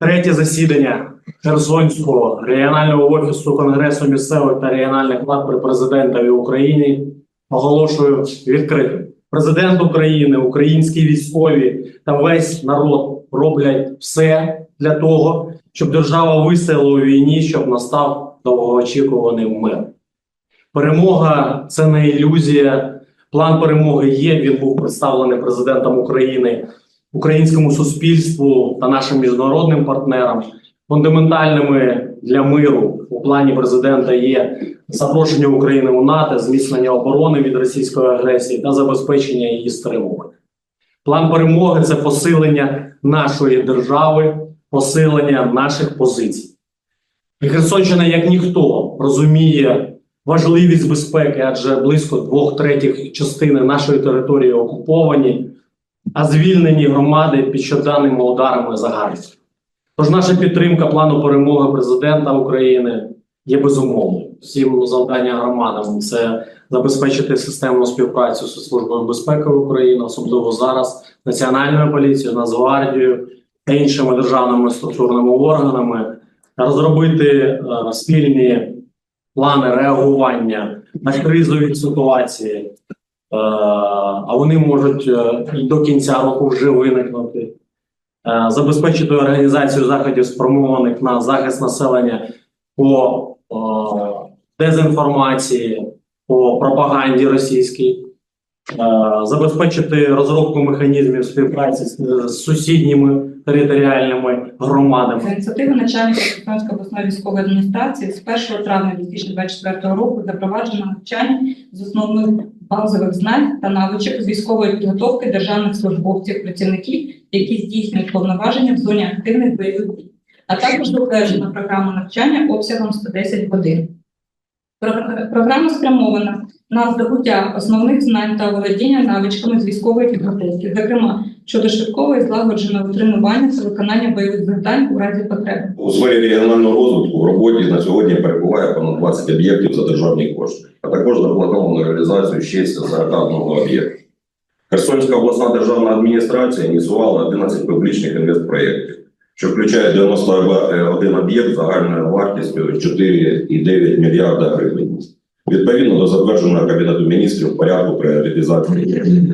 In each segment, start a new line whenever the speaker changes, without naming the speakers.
Третє засідання Херсонського регіонального офісу Конгресу місцевих та регіональних влад при президентові України оголошую відкритим. Президент України, українські військові та весь народ роблять все для того, щоб держава вистояла у війні, щоб настав довгоочікуваний мир. Перемога це не ілюзія. План перемоги є. Він був представлений президентом України українському суспільству та нашим міжнародним партнерам. Фундаментальними для миру у плані президента є запрошення України у НАТО, зміцнення оборони від російської агресії та забезпечення її стримування. План перемоги це посилення нашої держави, посилення наших позицій. І Херсонщина, як ніхто, розуміє важливість безпеки, адже близько двох третіх частини нашої території окуповані, а звільнені громади під щоденними ударами загарбників. Тож наша підтримка плану перемоги президента України є безумовною. Всім завдання громадам це забезпечити системну співпрацю з службою безпеки України, особливо зараз Національною поліцією, Нацгвардією та іншими державними структурними органами, розробити е, спільні плани реагування на кризові ситуації, а вони можуть е, до кінця року вже виникнути. Е, Забезпечити організацію заходів, спрямованих на захист населення по е, дезінформації, по пропаганді російській, Е, забезпечити розробку механізмів співпраці з сусідніми територіальними громадами.
За ініціативи начальника Херсонської обласної військової адміністрації з 1 травня 2024 року запроваджено навчання з основних базових знань та навичок з військової підготовки державних службовців, працівників, які здійснюють повноваження в зоні активних бойових дій, а також затверджена програма навчання обсягом 110 годин. Програма спрямована на здобуття основних знань та володіння навичками з військової підготовки, зокрема щодо швидкого і злагодженого тренування та виконання бойових завдань у разі потреби.
У сфері регіонального розвитку в роботі на сьогодні перебуває понад 20 об'єктів за державні кошти, а також заплановано реалізацію ще 41 об'єкту. Херсонська обласна державна адміністрація ініціювала 11 публічних інвестпроєктів, що включає 91 об'єкт загальною вартістю 4,9 мільярда гривень. Відповідно до затвердженого Кабінету міністрів порядку пріоритизації.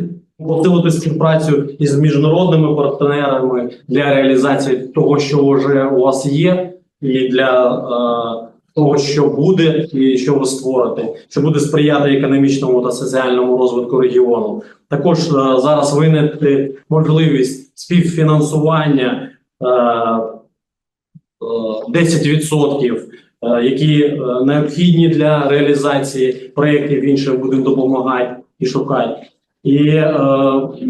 посилити співпрацю із міжнародними партнерами для реалізації того, що вже у вас є, і для е, того, що буде, і що ви створите, що буде сприяти економічному та соціальному розвитку регіону. Також е, зараз виникне можливість співфінансування е, е, 10%, е, які необхідні для реалізації проєктів інших будемо допомагати і шукати і е, е,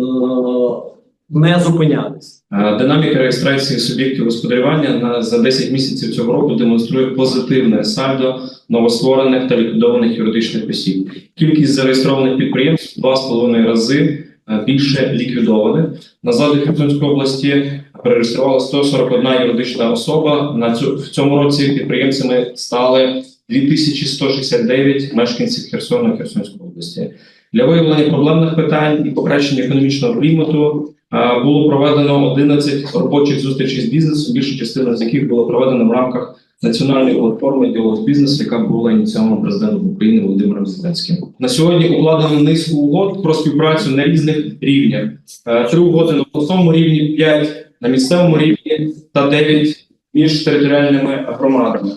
не зупинятись.
Е, Динаміка реєстрації суб'єктів господарювання на за 10 місяців цього року демонструє позитивне сальдо новостворених та ліквідованих юридичних осіб. Кількість зареєстрованих підприємств в 2,5 рази е, більше ліквідованих. На зади Херсонської області перереєструвала 141 юридична особа. На цю в цьому році підприємцями стали 2169 мешканців Херсона Херсонської області. Для виявлення проблемних питань і покращення економічного клімату Е, Було проведено 11 робочих зустрічей з бізнесом, більша частина з яких була проведена в рамках національної платформи діалог з бізнесу, яка була ініційована президентом України Володимиром Зеленським. На сьогодні укладено низку угод про співпрацю на різних рівнях: Е, три угоди на обласному рівні, п'ять на місцевому рівні та дев'ять між територіальними громадами.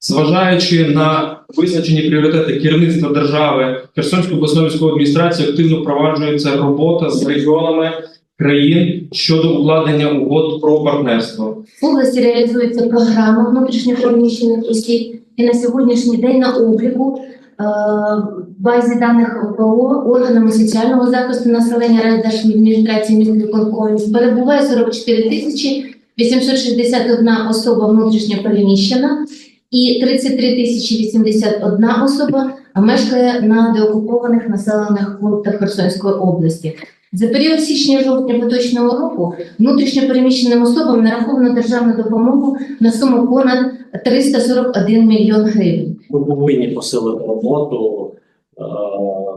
Зважаючи на визначені пріоритети керівництва держави, Херсонської обласної військової адміністрації активно впроваджується робота з регіонами країн щодо укладення угод про партнерство.
В області реалізується програма внутрішньопереміщених осіб, і на сьогоднішній день на обліку е, базі даних ОПО органами соціального захисту населення райдержадміністрації міськвиконкомів перебуває 44 тисячі 861 особа внутрішньопереміщена і 33 тисячі 81 особа мешкає на деокупованих населених пунктах Херсонської області. За період січня-жовтня поточного року внутрішньопереміщеним особам нараховано державну допомогу на суму понад 341 мільйон гривень.
Ми повинні посилити роботу е,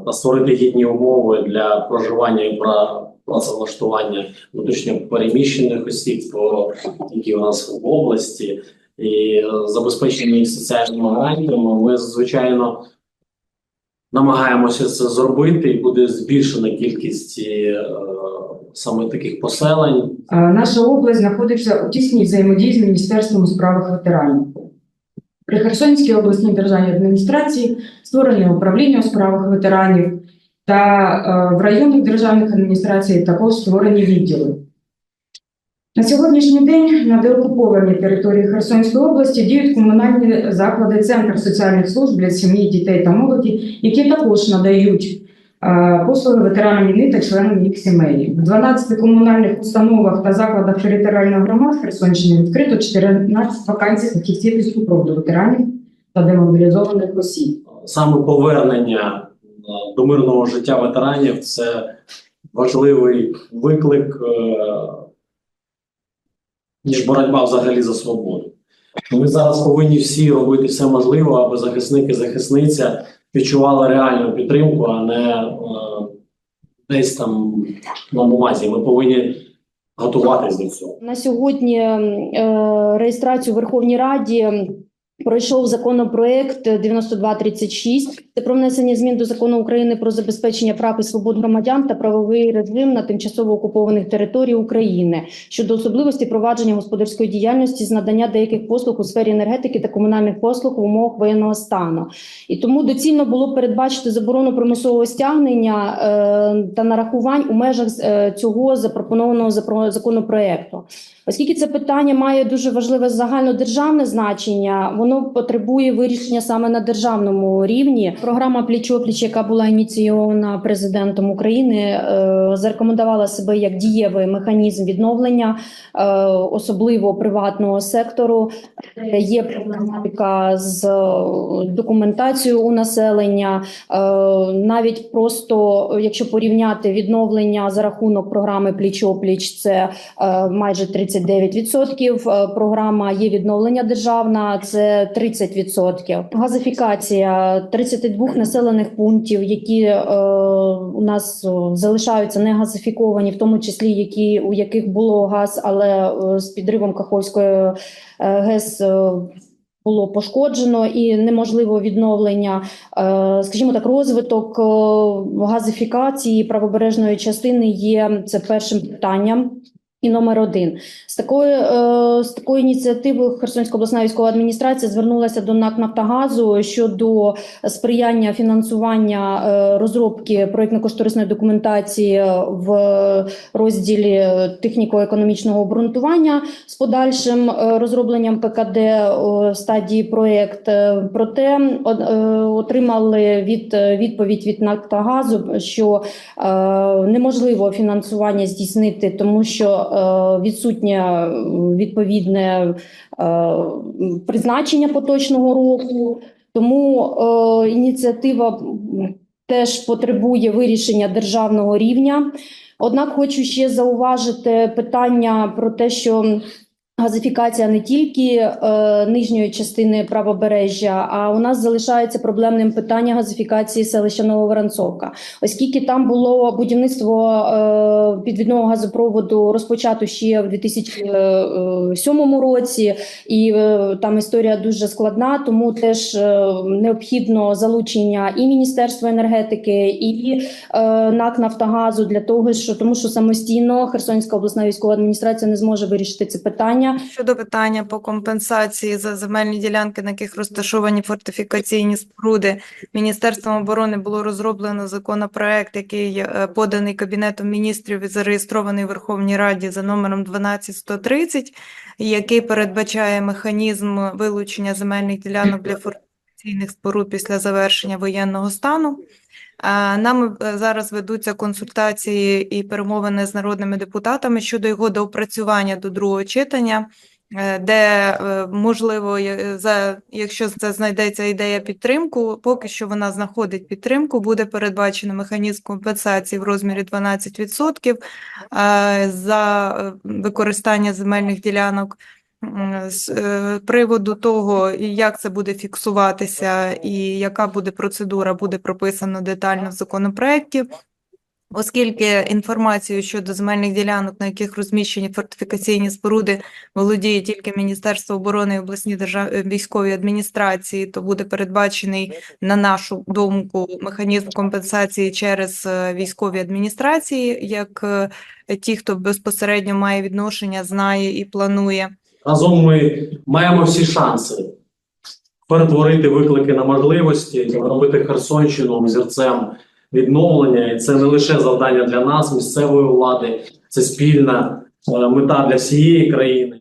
та створити гідні умови для проживання і пра- працевлаштування внутрішньо переміщених осіб, які у нас в області, і е, забезпечення їх соціальними гарантіями. Ми звичайно намагаємося це зробити, і буде збільшена кількість е, саме таких поселень.
Наша область знаходиться у тісній взаємодії з Міністерством у справах ветеранів. При Херсонській обласній державній адміністрації створене управління у справах ветеранів, та е, в районних державних адміністраціях також створені відділи. На сьогоднішній день на деокупованій території Херсонської області діють комунальні заклади Центр соціальних служб для сім'ї, дітей та молоді, які також надають е, послуги ветеранам війни та членам їх сімей. В 12 комунальних установах та закладах територіальних громад Херсонщини відкрито 14 вакансій фахівців із супроводу ветеранів та демобілізованих осіб.
Саме повернення е, до мирного життя ветеранів це важливий виклик, е, ніж боротьба взагалі за свободу. Ми зараз повинні всі робити все можливе, аби захисники і захисниця відчували реальну підтримку, а не е, десь там на бумазі. Ми повинні готуватись до цього.
На сьогодні е, реєстрацію в Верховній Раді пройшов законопроект 9236. Це про внесення змін до закону України про забезпечення прав і свобод громадян та правовий режим на тимчасово окупованих територіях України щодо особливості провадження господарської діяльності з надання деяких послуг у сфері енергетики та комунальних послуг в умовах воєнного стану. І тому доцільно було передбачити заборону примусового стягнення е, та нарахувань у межах е, цього запропонованого запро- законопроекту. Оскільки це питання має дуже важливе загальнодержавне значення, воно потребує вирішення саме на державному рівні. Програма пліч-опліч, яка була ініційована президентом України, е, зарекомендувала себе як дієвий механізм відновлення, е, особливо приватного сектору. Є проблематика з е, документацією у населення, навіть просто якщо порівняти відновлення за рахунок програми пліч-опліч, це майже 39%. Е, Програма є відновлення державна, це 30%. Газифікація 32 населених пунктів, які е, у нас е, залишаються не газифіковані, в тому числі які у яких було газ, але е, з підривом Каховської е, ГЕС. е, було пошкоджено і неможливо відновлення, Е, скажімо так, розвиток е, газифікації правобережної частини є це першим питанням. І номер один з такою е, з такою ініціативою Херсонська обласна військова адміністрація звернулася до НАК Нафтогазу щодо сприяння фінансування е, розробки проєктно-кошторисної документації в розділі техніко-економічного обґрунтування з подальшим е, розробленням ПКД стадії проєкт. Е, Проте е, отримали від е, відповідь від Нафтогазу, що е, неможливо фінансування здійснити, тому що е, відсутнє е, відповідне е, призначення поточного року. Тому е, ініціатива теж потребує вирішення державного рівня. Однак хочу ще зауважити питання про те, що газифікація не тільки е, нижньої частини правобережжя, а у нас залишається проблемним питання газифікації селища Нововоронцовка. Оскільки там було будівництво е, підвідного газопроводу розпочато ще в 2007 році, і е, там історія дуже складна, тому теж е, необхідно залучення і Міністерства енергетики, і е, НАК Нафтогазу для того, що тому що самостійно Херсонська обласна військова адміністрація не зможе вирішити це питання.
Щодо питання по компенсації за земельні ділянки, на яких розташовані фортифікаційні споруди, Міністерством оборони було розроблено законопроект, який е, поданий Кабінетом міністрів і зареєстрований в Верховній Раді за номером 12130, який передбачає механізм вилучення земельних ділянок для фортифікаційних споруд після завершення воєнного стану. Нами е, зараз ведуться консультації і перемовини з народними депутатами щодо його доопрацювання до другого читання, е, де е, можливо, за якщо це знайдеться ідея підтримку, поки що вона знаходить підтримку, буде передбачено механізм компенсації в розмірі 12% е, за використання земельних ділянок. М, З е, приводу того, як це буде фіксуватися, і яка буде процедура, буде прописано детально в законопроекті. Оскільки інформацією щодо земельних ділянок, на яких розміщені фортифікаційні споруди, володіє тільки Міністерство оборони і обласні держав... е, військові адміністрації, то буде передбачений, на нашу думку, механізм компенсації через е, військові адміністрації, як е, ті, хто безпосередньо має відношення, знає і планує.
Разом ми маємо всі шанси перетворити виклики на можливості, зробити Херсонщину зірцем відновлення. І це не лише завдання для нас, місцевої влади, це спільна е, мета для всієї країни.